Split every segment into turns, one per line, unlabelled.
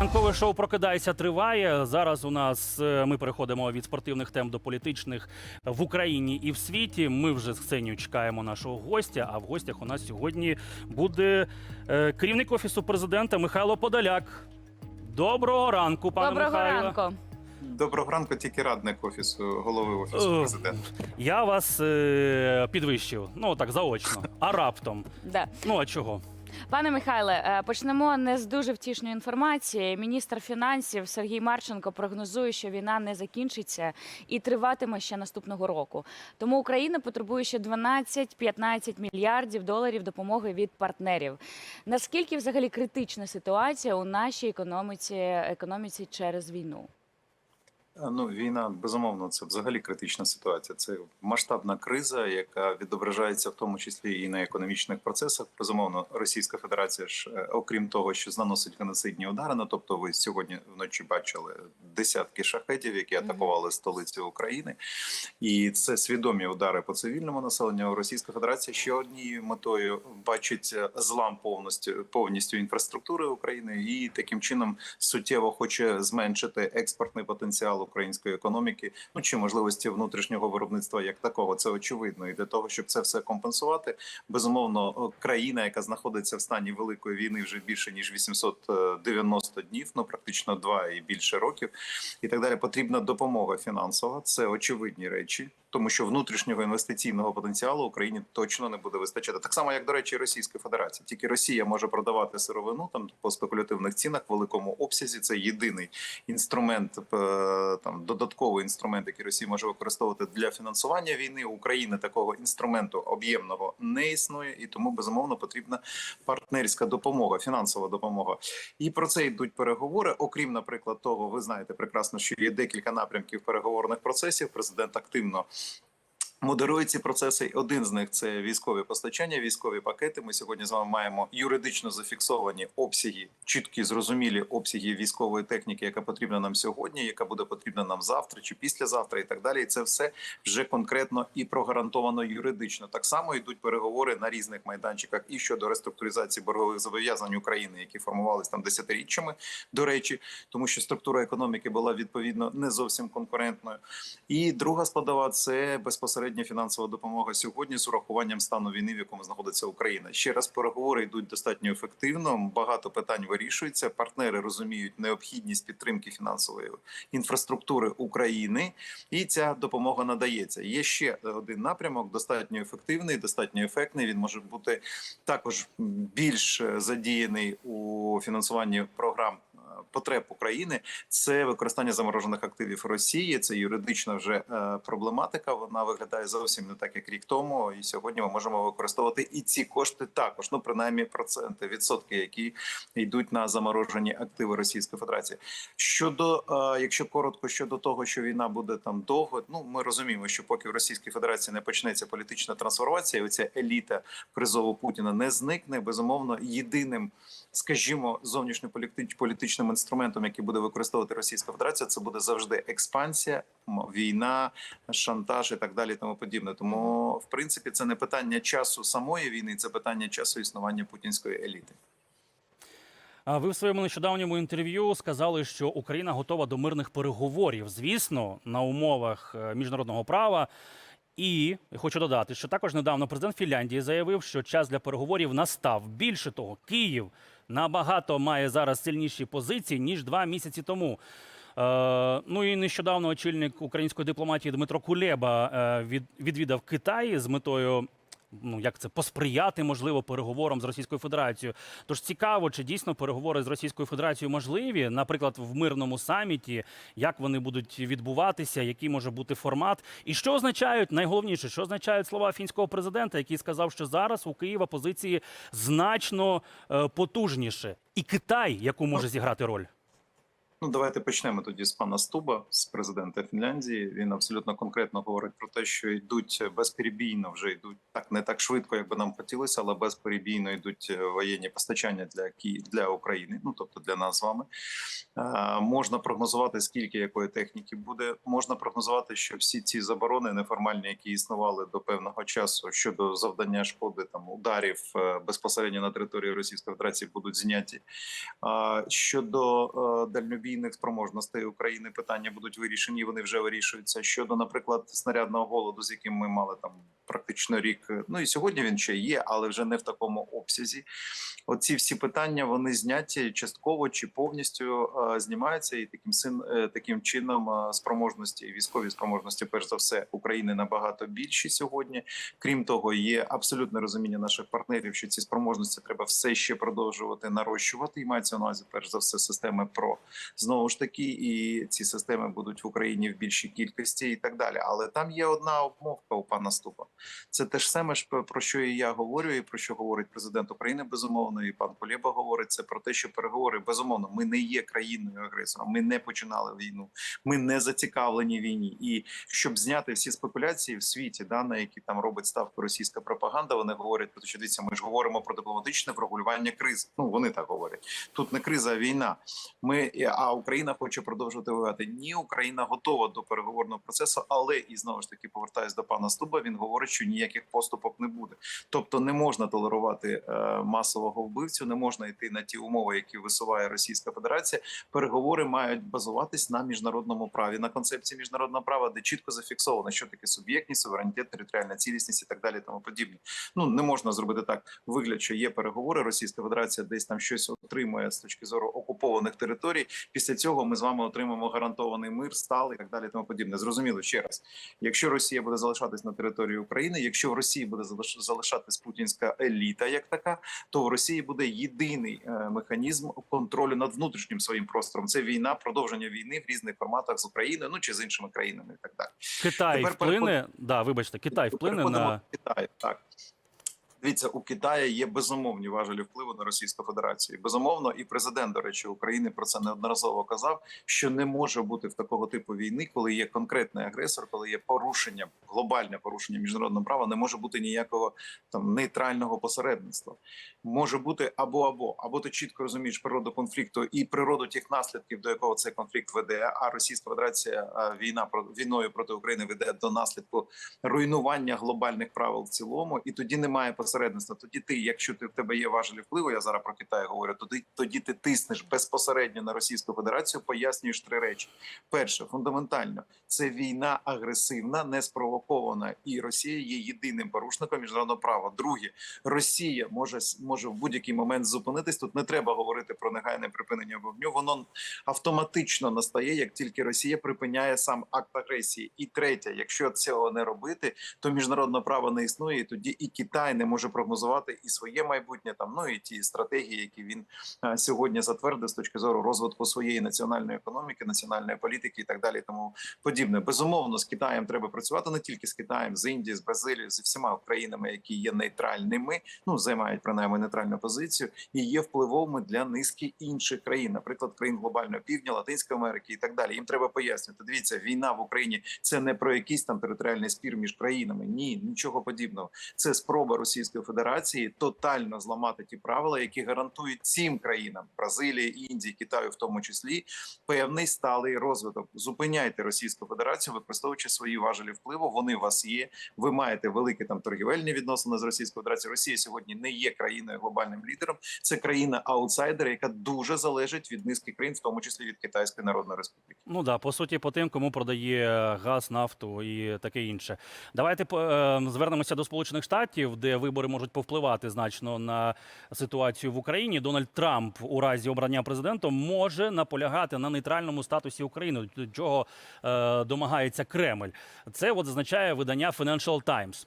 Ранкове шоу прокидайся триває. Зараз у нас е, ми переходимо від спортивних тем до політичних в Україні і в світі. Ми вже з Ксенією чекаємо нашого гостя. А в гостях у нас сьогодні буде е, керівник офісу президента Михайло Подоляк. Доброго ранку, пане
Доброго
Михайло.
ранку.
Доброго ранку, тільки радник офісу голови офісу
Е,
президента.
Я вас е, підвищив. Ну так заочно. А раптом.
Да.
Ну а чого?
Пане Михайле, е, почнемо не з дуже втішної інформації. Міністр фінансів Сергій Марченко прогнозує, що війна не закінчиться і триватиме ще наступного року. Тому Україна потребує ще 12-15 мільярдів доларів допомоги від партнерів. Наскільки взагалі критична ситуація у нашій економіці, економіці через війну?
А, Ну, війна безумовно це взагалі критична ситуація. Це масштабна криза, яка відображається в тому числі і на економічних процесах. Безумовно, Російська Федерація ж, е, окрім того, що наносить геноцидні удари. Ну тобто, ви сьогодні вночі бачили десятки шахетів, які атакували столицю України, і це свідомі удари по цивільному населенню. Російська Федерація ще однією метою бачить е, злам повністю повністю інфраструктури України і таким чином суттєво хоче зменшити експортний потенціал української економіки, ну чи можливості внутрішнього виробництва як такого. Це очевидно. І для того, щоб це все компенсувати, безумовно, країна, яка знаходиться в стані великої війни вже більше ніж 890 днів, ну практично два і більше років, і так далі. Потрібна допомога фінансова. Це очевидні речі. Тому що внутрішнього інвестиційного потенціалу Україні точно не буде вистачати. Так само, як до речі, Російської Федерації. Тільки Росія може продавати сировину там по спекулятивних цінах в великому обсязі. Це єдиний інструмент, е, там додатковий інструмент, який Росія може використовувати для фінансування війни. України такого інструменту об'ємного не існує, і тому безумовно потрібна партнерська допомога, фінансова допомога. І про це йдуть переговори. Окрім, наприклад, того, ви знаєте прекрасно, що є декілька напрямків переговорних процесів. Президент активно. Модерує ці процеси. Один з них це військові постачання, військові пакети. Ми сьогодні з вами маємо юридично зафіксовані обсяги, чіткі зрозумілі обсяги військової техніки, яка потрібна нам сьогодні, яка буде потрібна нам завтра чи післязавтра, і так далі. І це все вже конкретно і прогарантовано юридично. Так само йдуть переговори на різних майданчиках і щодо реструктуризації боргових зобов'язань України, які формувалися там десятиріччями. До речі, тому що структура економіки була відповідно не зовсім конкурентною. І друга складова це безпосередня фінансова допомога сьогодні з урахуванням стану війни, в якому знаходиться Україна. Ще раз переговори йдуть достатньо ефективно. Багато питань вирішується. Партнери розуміють необхідність підтримки фінансової інфраструктури України, і ця допомога надається. Є ще один напрямок, достатньо ефективний, достатньо ефектний. Він може бути також більш задіяний у фінансуванні програм. Потреб України це використання заморожених активів Росії. Це юридична вже е, проблематика. Вона виглядає зовсім не так, як рік тому. І сьогодні ми можемо використовувати і ці кошти також. Ну принаймні проценти, відсотки, які йдуть на заморожені активи Російської Федерації. Щодо, е, якщо коротко, щодо того, що війна буде там довго, ну ми розуміємо, що поки в Російській Федерації не почнеться політична трансформація, оця еліта призову Путіна не зникне. Безумовно, єдиним, скажімо, зовнішньополітичним інструментом, який буде використовувати Російська Федерація, це буде завжди експансія, війна, шантаж і так далі. Тому подібне. Тому, в принципі, це не питання часу самої війни, це питання часу існування путінської еліти.
Ви в своєму нещодавньому інтерв'ю сказали, що Україна готова до мирних переговорів, звісно, на умовах е, міжнародного права. І хочу додати, що також недавно президент Фінляндії заявив, що час для переговорів настав. Більше того, Київ набагато має зараз сильніші позиції ніж два місяці тому. Е, ну і нещодавно очільник української дипломатії Дмитро Кулеба е, від, відвідав Китай з метою. Ну, як це посприяти можливо переговорам з Російською Федерацією. Тож цікаво, чи дійсно переговори з Російською Федерацією можливі, наприклад, в мирному саміті, як вони будуть відбуватися, який може бути формат, і що означають найголовніше, що означають слова фінського президента, який сказав, що зараз у Києва позиції значно е, потужніше, і Китай, яку може зіграти роль.
Ну, давайте почнемо тоді з пана Стуба, з президента Фінляндії. Він абсолютно конкретно говорить про те, що йдуть безперебійно, вже йдуть так не так швидко, як би нам хотілося, але безперебійно йдуть е, воєнні постачання для Ки... для України, ну тобто для нас з вами. Е, можна прогнозувати, скільки якої техніки буде. Можна прогнозувати, що всі ці заборони неформальні, які існували до певного часу щодо завдання шкоди там ударів е, безпосередньо на території Російської Федерації, будуть зняті. А щодо е, дальнобійних спроможностей України, питання будуть вирішені. Вони вже вирішуються. Щодо, наприклад, снарядного голоду, з яким ми мали там практично рік. е, Ну і сьогодні він ще є, але вже не в такому обсязі. Оці всі питання вони зняті частково чи повністю е, знімаються, і таким син е, таким чином спроможності військові спроможності, перш за все, України набагато більші сьогодні. Крім того, є абсолютне розуміння наших партнерів, що ці спроможності треба все ще продовжувати нарощувати. І мається на увазі, перш за все, системи ПРО знову ж таки, і ці системи будуть в Україні в більшій кількості, і так далі. Але там є одна обмовка у пана Ступа. Це те ж саме про що і я говорю, і про що говорить президент України. Безумовно, і пан Полєба говорить це про те, що переговори безумовно. Ми не є країною агресором. Ми не починали війну. Ми не зацікавлені війні. І щоб зняти всі спекуляції в світі, да на які там робить ставку російська пропаганда, вони говорять про те, що дивіться, ми ж говоримо про дипломатичне врегулювання кризи. Ну вони так говорять. Тут не криза, а війна. Ми а Україна хоче продовжувати воювати. Ні, Україна готова до переговорного процесу, але і знову ж таки повертаюсь до пана Стуба. Він говорить, що ніяких поступок не буде. Тобто не можна толерувати е, масового вбивцю, не можна йти на ті умови, які висуває Російська Федерація. Переговори мають базуватись на міжнародному праві, на концепції міжнародного права, де чітко зафіксовано, що таке суб'єктність, суверенітет, територіальна цілісність і так далі. Тому подібне. Ну не можна зробити так. Вигляд, що є переговори. Російська Федерація десь там щось отримує з точки зору окупованих територій. Після цього ми з вами отримаємо гарантований мир, сталий і так далі. Тому подібне. Зрозуміло ще раз. Якщо Росія буде залишатись на території України, якщо в Росії буде залишатись путінська еліта, як така, то в Росії буде єдиний е, механізм контролю над внутрішнім своїм простором. Це війна, продовження війни в різних форматах з Україною, ну чи з іншими країнами, і так далі.
Китай
Тепер
вплине, да, вибачте, Китай вплине
Переходимо
на
до Китаю. Так. Дивіться, у Китаї є безумовні важелі впливу на Російську Федерацію. Безумовно, і президент, до речі, України про це неодноразово казав, що не може бути в такого типу війни, коли є конкретний агресор, коли є порушення, глобальне порушення міжнародного права, не може бути ніякого там нейтрального посередництва. Може бути або або, або ти чітко розумієш природу конфлікту і природу тих наслідків, до якого цей конфлікт веде. А Російська Федерація війна війною проти України веде до наслідку руйнування глобальних правил в цілому, і тоді немає посередництва. Тоді ти, якщо ти в тебе є важелі впливу, я зараз про Китай говорю, тоді тоді ти тиснеш безпосередньо на Російську Федерацію, пояснюєш три речі: перше, фундаментально, це війна агресивна, не спровокована, і Росія є єдиним порушником міжнародного права. Друге, Росія може може в будь-який момент зупинитись. Тут не треба говорити про негайне припинення вогню. Воно автоматично настає, як тільки Росія припиняє сам акт агресії. І третє, якщо цього не робити, то міжнародне право не існує. І тоді і Китай не може прогнозувати і своє майбутнє там. Ну і ті стратегії, які він е, сьогодні затвердив з точки зору розвитку своєї національної економіки, національної політики і так далі. Тому подібне. Безумовно, з Китаєм треба працювати не тільки з Китаєм, з Індією, з Бразилією, зі всіма країнами, які є нейтральними, ну займають принаймні нейтральну позицію, і є впливовими для низки інших країн, наприклад, країн глобального півдня, Латинської Америки і так далі. Їм треба пояснювати. Дивіться, війна в Україні це не про якийсь там територіальний спір між країнами. Ні, нічого подібного. Це спроба Російської Федерації тотально зламати ті правила, які гарантують цим країнам Бразилії, Індії, Китаю, в тому числі, певний сталий розвиток. Зупиняйте Російську Федерацію, використовуючи свої важелі впливу. Вони у вас є. Ви маєте великі там торгівельні відносини з Російською Федерацією. Росія сьогодні не є країною глобальним лідером. Це країна аутсайдер, яка дуже залежить від низки країн, в тому числі від Китайської Народної Республіки.
Ну да, по суті, по тим, кому продає газ, нафту і таке інше. Давайте е, звернемося до Сполучених Штатів, де вибори можуть повпливати значно на ситуацію в Україні. Дональд Трамп у разі обрання президентом може наполягати на нейтральному статусі України, до чого е, домагається Кремль. Це от зазначає видання Financial Times.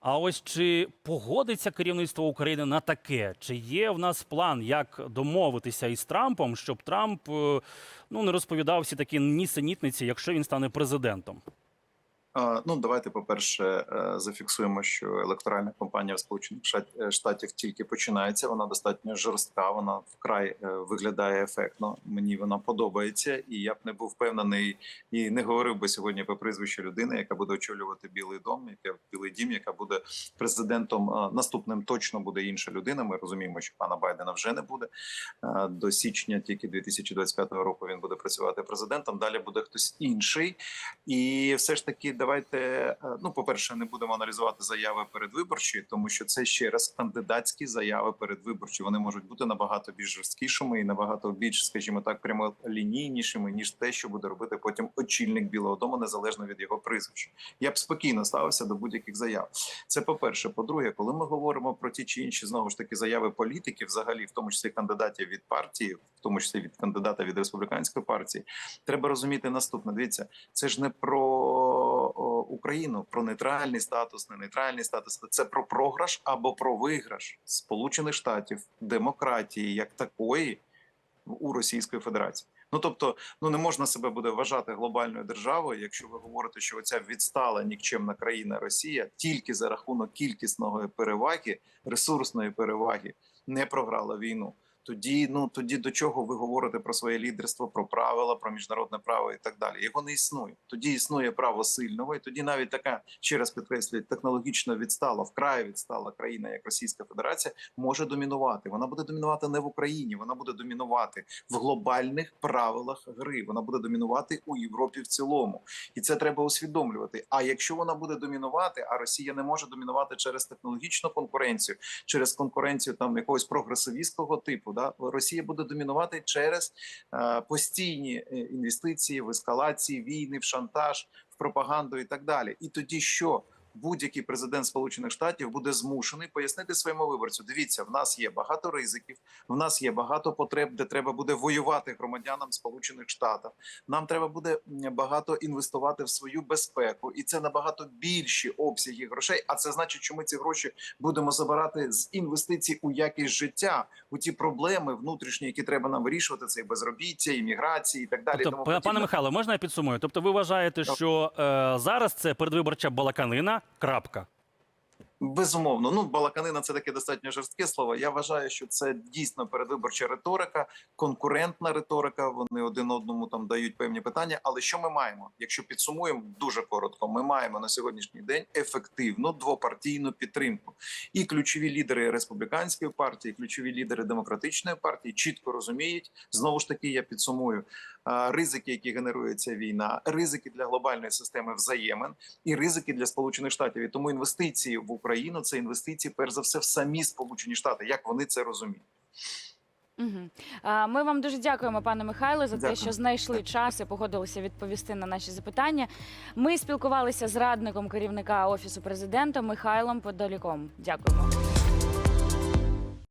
А ось чи погодиться керівництво України на таке? Чи є в нас план, як домовитися із Трампом, щоб Трамп е, ну не розповідав всі такі нісенітниці, якщо він стане президентом?
Ну, давайте, по-перше, е, зафіксуємо, що електоральна кампанія в Сполучених е, тільки починається. Вона достатньо жорстка, вона вкрай е, виглядає ефектно. Мені вона подобається, і я б не був впевнений і не говорив би сьогодні по прізвищу людини, яка буде очолювати Білий дом, яка Білий дім, яка буде президентом. Наступним точно буде інша людина. Ми розуміємо, що пана Байдена вже не буде. До січня тільки 2025 року він буде працювати президентом. Далі буде хтось інший. І все ж таки, давайте е, ну, по-перше, не будемо аналізувати заяви передвиборчі, тому що це ще раз кандидатські заяви передвиборчі. Вони можуть бути набагато більш жорсткішими і набагато більш, скажімо так, прямолінійнішими, ніж те, що буде робити потім очільник Білого Дому, незалежно від його прізвища. Я б спокійно ставився до будь-яких заяв. Це по-перше. По-друге, коли ми говоримо про ті чи інші знову ж таки заяви політиків, взагалі, в тому числі кандидатів від партії, в тому числі від кандидата від республіканської партії, треба розуміти наступне. Дивіться, це ж не про Україну, про нейтральний статус, не нейтральний статус. Це про програш або про виграш Сполучених Штатів, демократії як такої у Російської Федерації. Ну тобто, ну не можна себе буде вважати глобальною державою, якщо ви говорите, що оця відстала нікчемна країна Росія тільки за рахунок кількісної переваги, ресурсної переваги, не програла війну. Тоді, ну тоді до чого ви говорите про своє лідерство, про правила, про міжнародне право і так далі. Його не існує. Тоді існує право сильного, і тоді навіть така ще раз підкреслюю, технологічно відстала, вкрай відстала країна, як Російська Федерація, може домінувати. Вона буде домінувати не в Україні, вона буде домінувати в глобальних правилах гри. Вона буде домінувати у Європі в цілому, і це треба усвідомлювати. А якщо вона буде домінувати, а Росія не може домінувати через технологічну конкуренцію, через конкуренцію там якогось прогресивістського типу, да Росія буде домінувати через е, постійні е, інвестиції в ескалації війни, в шантаж, в пропаганду і так далі. І тоді що? Будь-який президент Сполучених Штатів буде змушений пояснити своєму виборцю. Дивіться, в нас є багато ризиків, в нас є багато потреб, де треба буде воювати громадянам Сполучених Штатів. Нам треба буде багато інвестувати в свою безпеку, і це набагато більші обсяги грошей. А це значить, що ми ці гроші будемо забирати з інвестицій у якість життя, у ті проблеми внутрішні, які треба нам вирішувати. Це і безробіття, імміграції і так далі.
Тобто,
тому
пане. Михайло, можна я підсумую? Тобто, ви вважаєте,
Так.
що е, зараз це передвиборча балаканина. Крапка.
Безумовно, ну балаканина це таке достатньо жорстке слово. Я вважаю, що це дійсно передвиборча риторика, конкурентна риторика. Вони один одному там дають певні питання. Але що ми маємо? Якщо підсумуємо дуже коротко, ми маємо на сьогоднішній день ефективну двопартійну підтримку. І ключові лідери республіканської партії, ключові лідери демократичної партії чітко розуміють. Знову ж таки, я підсумую ризики, які генерує ця війна, ризики для глобальної системи взаємин і ризики для сполучених штатів. І тому інвестиції в Україну це інвестиції, перш за все, в самі Сполучені Штати. Як вони це розуміють?
Ми вам дуже дякуємо, пане Михайло, за те, що знайшли час і погодилися відповісти на наші запитання. Ми спілкувалися з радником керівника офісу президента Михайлом Подоліком. Дякуємо.